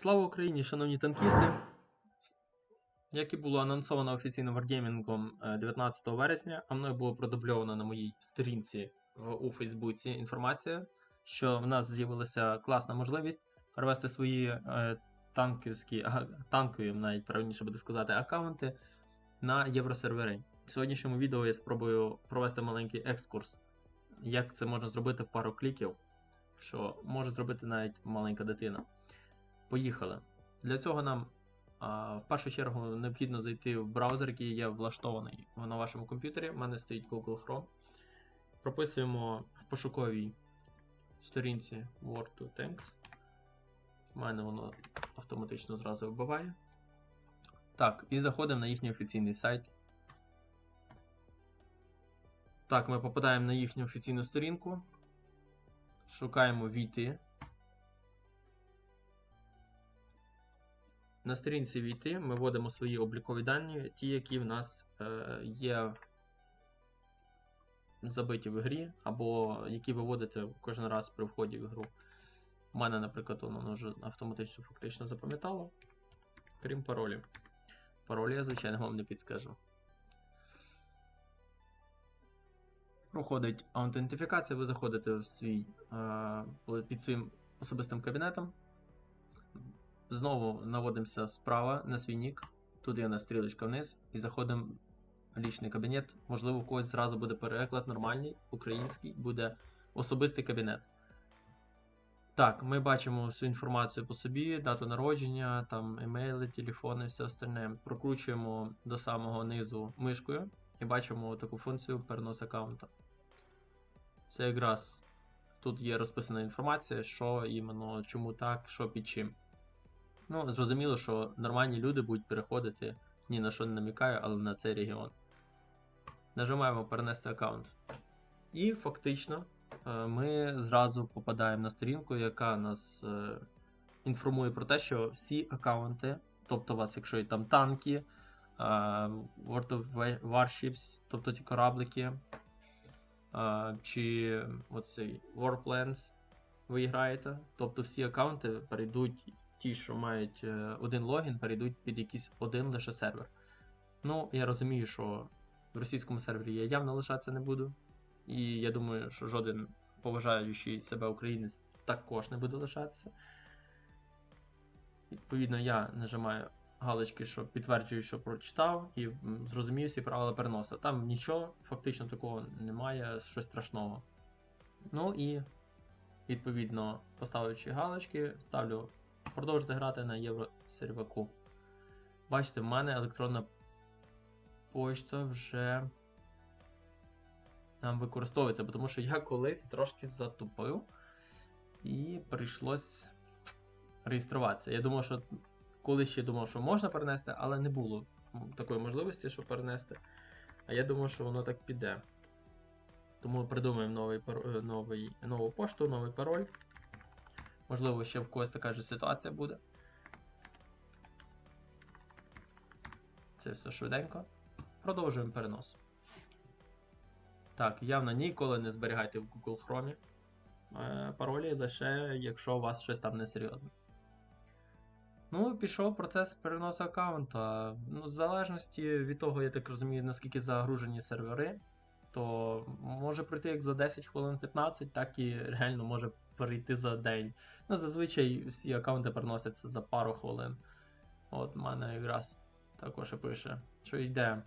Слава Україні, шановні танкісти! Як і було анонсовано офіційно Wargaming е, 19 вересня, а мною було продубльовано на моїй сторінці у Фейсбуці інформація, що в нас з'явилася класна можливість перевести свої е, танківські, танкові, навіть правильніше буде сказати, аккаунти на євросервери. В сьогоднішньому відео я спробую провести маленький екскурс, як це можна зробити в пару кліків, що може зробити навіть маленька дитина. Поїхали. Для цього нам а, в першу чергу необхідно зайти в браузер, який є влаштований на вашому комп'ютері. У мене стоїть Google Chrome. Прописуємо в пошуковій сторінці Word to Tanks. У мене воно автоматично зразу вбиває. Так, і заходимо на їхній офіційний сайт. Так, ми попадаємо на їхню офіційну сторінку. Шукаємо війти. На сторінці війти ми вводимо свої облікові дані, ті, які в нас е, є забиті в грі, або які ви вводите кожен раз при вході в гру. У мене, наприклад, воно вже автоматично фактично запам'ятало. Крім паролів. Паролі я, звичайно, вам не підскажу. Проходить аутентифікація, ви заходите в свій, е, під своїм особистим кабінетом. Знову наводимося справа на свій нік. Тут є у нас стрілочка вниз і заходимо в лічний кабінет. Можливо, у когось зразу буде переклад нормальний, український, буде особистий кабінет. Так, ми бачимо всю інформацію по собі, дату народження, там емейли, телефони, все остальне. Прокручуємо до самого низу мишкою і бачимо таку функцію перенос аккаунта. Це якраз тут є розписана інформація, що іменно, чому так, що під чим. Ну, зрозуміло, що нормальні люди будуть переходити, ні на що не намікаю, але на цей регіон. Нажимаємо перенести аккаунт. І фактично е, ми зразу попадаємо на сторінку, яка нас е, інформує про те, що всі аккаунти, тобто у вас, якщо є там танки, е, World of Warships, тобто ті кораблики, чи оцей Warplanes ви граєте, тобто всі аккаунти перейдуть ті, що мають е, один логін, перейдуть під якийсь один лише сервер. Ну, я розумію, що в російському сервері я явно лишатися не буду. І я думаю, що жоден поважаючий себе українець також не буде лишатися. Відповідно, я нажимаю галочки, що підтверджую, що прочитав, і зрозумів всі правила переноса. Там нічого фактично такого немає, щось страшного. Ну і відповідно, поставивши галочки, ставлю продовжити грати на євросерваку. Бачите, в мене електронна почта вже нам використовується, тому що я колись трошки затупив і прийшлось реєструватися. Я думав, що колись ще думав, що можна перенести, але не було такої можливості, щоб перенести. А я думав, що воно так піде. Тому придумаємо новий, новий, нову пошту, новий пароль. Можливо, ще в когось така ж ситуація буде. Це все швиденько. Продовжуємо перенос. Так, явно ніколи не зберігайте в Google Chrome е, паролі, лише якщо у вас щось там несерйозне. Ну, пішов процес переносу аккаунта. Ну, в залежності від того, я так розумію, наскільки загружені сервери, то може пройти як за 10 хвилин 15, так і реально може перейти за день. Ну, зазвичай всі аккаунти переносяться за пару хвилин. От в мене якраз також і пише, що йде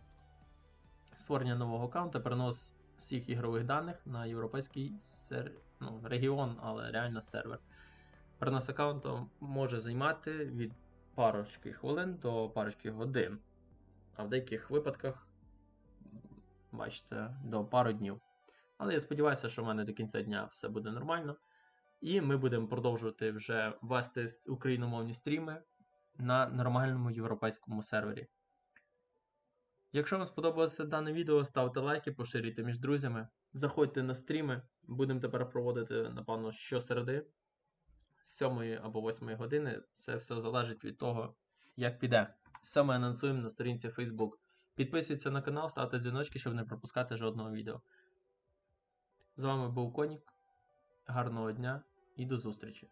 створення нового аккаунта, перенос всіх ігрових даних на європейський сер... ну, регіон, але реально сервер. Перенос аккаунту може займати від парочки хвилин до парочки годин. А в деяких випадках, бачите, до пару днів. Але я сподіваюся, що в мене до кінця дня все буде нормально. І ми будемо продовжувати вже вести україномовні стріми на нормальному європейському сервері. Якщо вам сподобалося дане відео, ставте лайки, поширюйте між друзями. Заходьте на стріми. Будемо тепер проводити, напевно, щосереди з 7 або 8 години. Це все залежить від того, як піде. Все ми анонсуємо на сторінці Facebook. Підписуйтесь на канал, ставте дзвіночки, щоб не пропускати жодного відео. З вами був Конік. Гарного дня і до зустрічі!